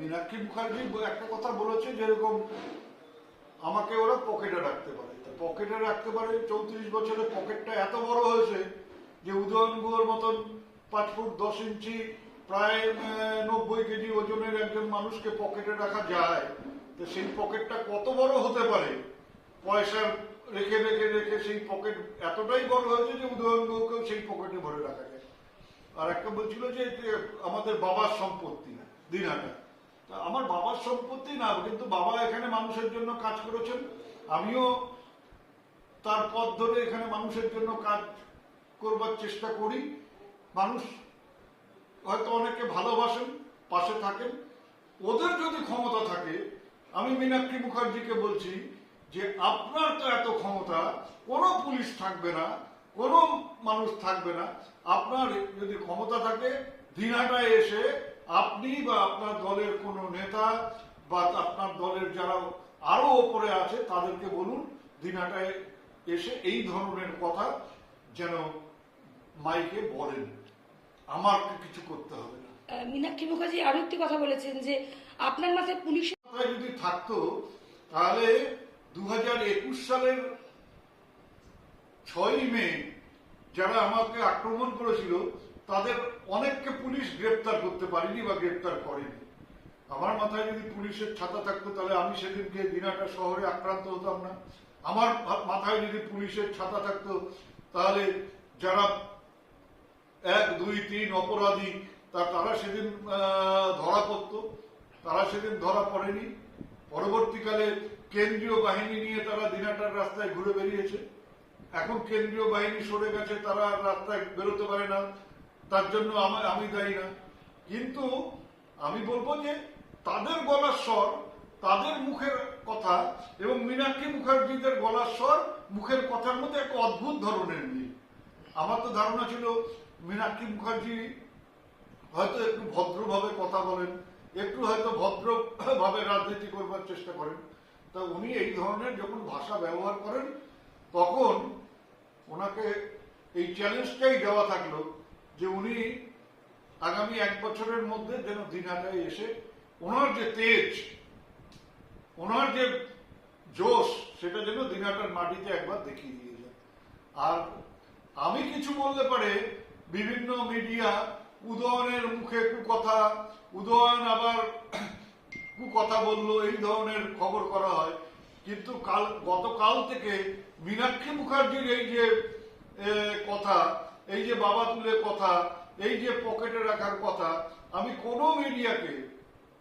মীনাক্ষী মুখার্জি একটা কথা বলেছে যেরকম আমাকে ওরা পকেটে রাখতে পারে। পকেটে রাখতে পারে চৌত্রিশ বছরে পকেটটা এত বড় হয়েছে যে উদয়ন গুহর মতন পাঁচ ফুট দশ ইঞ্চি প্রায় নব্বই কেজি ওজনের একজন মানুষকে পকেটে রাখা যায়। তো সেই পকেটটা কত বড় হতে পারে? পয়সা রেখে রেখে রেখে সেই পকেট এতটাই বড় হয়েছে যে উদয়ন গুহকেও সেই পকেটে ভরে রাখা যায়। আর একটা বলছিল যে আমাদের বাবার সম্পত্তি দিনহাটা তা আমার বাবার সম্পত্তি না, কিন্তু বাবা এখানে মানুষের জন্য কাজ করেছেন। আমিও তার পথ ধরে এখানে মানুষের জন্য কাজ করবার চেষ্টা করি। মানুষ হয়তো অনেকে ভালোবাসেন, পাশে থাকেন। ওদের যদি ক্ষমতা থাকে, আমি মীনাক্ষী মুখার্জিকে বলছি যে, আপনার তো এত ক্ষমতা, কোনো পুলিশ থাকবে না, কোনো মানুষ থাকবে না। আপনার যদি ক্ষমতা থাকে দিনহাটায় এসে আপনি বা আপনার দলের কোনো নেতা বা আপনার দলের যারা আরও ওপরে আছে তাদেরকে বলুন দিনহাটায় এসে এই ধরনের কথা যেন মাইকে বলেন। আমার কিছু করতে হবে না। মীনাক্ষী মুখার্জি আরও একটি কথা বলেছেন যে আপনার মাথায় কথায় যদি থাকতো তাহলে দু হাজার একুশ সালের ছয়ই মে যারা আমাকে আক্রমণ করেছিল তাদের অনেককে পুলিশ গ্রেপ্তার করতে পারেনি বা গ্রেপ্তার করেনি। আমার মাথায় যদি পুলিশের ছাতা থাকতো, তাহলে আমি সেদিনকে দিনাটা শহরে আক্রান্ত হতাম না। আমার মাথায় যদি পুলিশের ছাতা থাকতো, তাহলে যারা এক, দুই, তিন অপরাধী, তা তারা সেদিন ধরা পড়তো। তারা সেদিন ধরা পড়েনি। পরবর্তীকালে কেন্দ্রীয় বাহিনী নিয়ে তারা দিনাটার রাস্তায় ঘুরে বেরিয়েছে। এখন কেন্দ্রীয় বাহিনী সরে গেছে, তারা রাস্তায় বেরোতে পারে না। তার জন্য আমার আমি দায়ী না। কিন্তু আমি বলব যে তাদের গলার স্বর, তাদের মুখের কথা এবং মীনাক্ষী মুখার্জিদের গলার স্বর মুখের কথার মধ্যে একটা অদ্ভুত ধরনের মিল। আমার তো ধারণা ছিল মীনাক্ষী মুখার্জি হয়তো একটু ভদ্রভাবে কথা বলেন, একটু হয়তো ভদ্রভাবে রাজনীতি করবার চেষ্টা করেন। তা উনি এই ধরনের যখন ভাষা ব্যবহার করেন, তখন ওনাকে এই চ্যালেঞ্জটাই দেওয়া থাকল যে উনি আগামী এক বছরের মধ্যে যেন দিনহাটায় এসে ওনার যে তেজ, ওনার যে জোশ, সেটা যেন দিনহাটার মাটিতে একবার দেখিয়ে দিয়ে যায়। আর আমি কিছু বললে পারে, বিভিন্ন মিডিয়া উদয়নের মুখে কুকথা, উদয়ন আবার কুকথা বলল, এই ধরনের খবর করা হয়। কিন্তু কাল, গতকাল থেকে মীনাক্ষী মুখার্জির এই যে কথা এই যে বাবা তুলে কথা, এই যে পকেটে রাখার কথা, আমি কোনো মিডিয়াকে,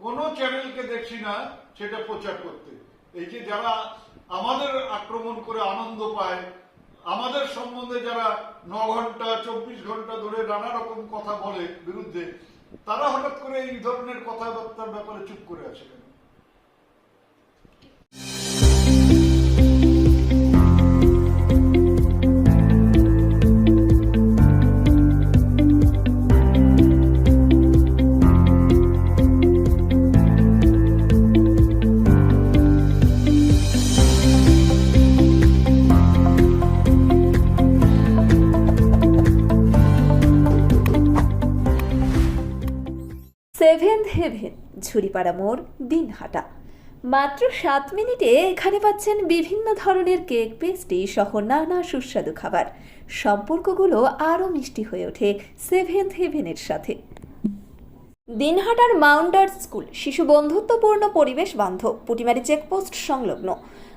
কোনো চ্যানেলকে দেখছি না সেটা প্রচার করতে। এই যে যারা আমাদের আক্রমণ করে আনন্দ পায়, আমাদের সম্বন্ধে যারা ন ঘণ্টা, চব্বিশ ঘণ্টা ধরে নানা রকম কথা বলে বিরুদ্ধে, তারা হঠাৎ করে এই ধরনের কথাবার্তার ব্যাপারে চুপ করে আছে কেন? সেভেন্থ হেভেন, ঝুড়িপাড়া মোড়, দিনহাটা। মাত্র সাত মিনিটে এখানে পাচ্ছেন বিভিন্ন ধরনের কেক, পেস্ট্রি সহ নানা সুস্বাদু খাবার। সম্পর্কগুলো আরও মিষ্টি হয়ে ওঠে সেভেন্থ হেভেনের সাথে। দিনহাটার মাউন্টার স্কুল, শিশু বন্ধুত্বপূর্ণ পরিবেশ বান্ধব, পুটিমারি চেকপোস্ট সংলগ্ন।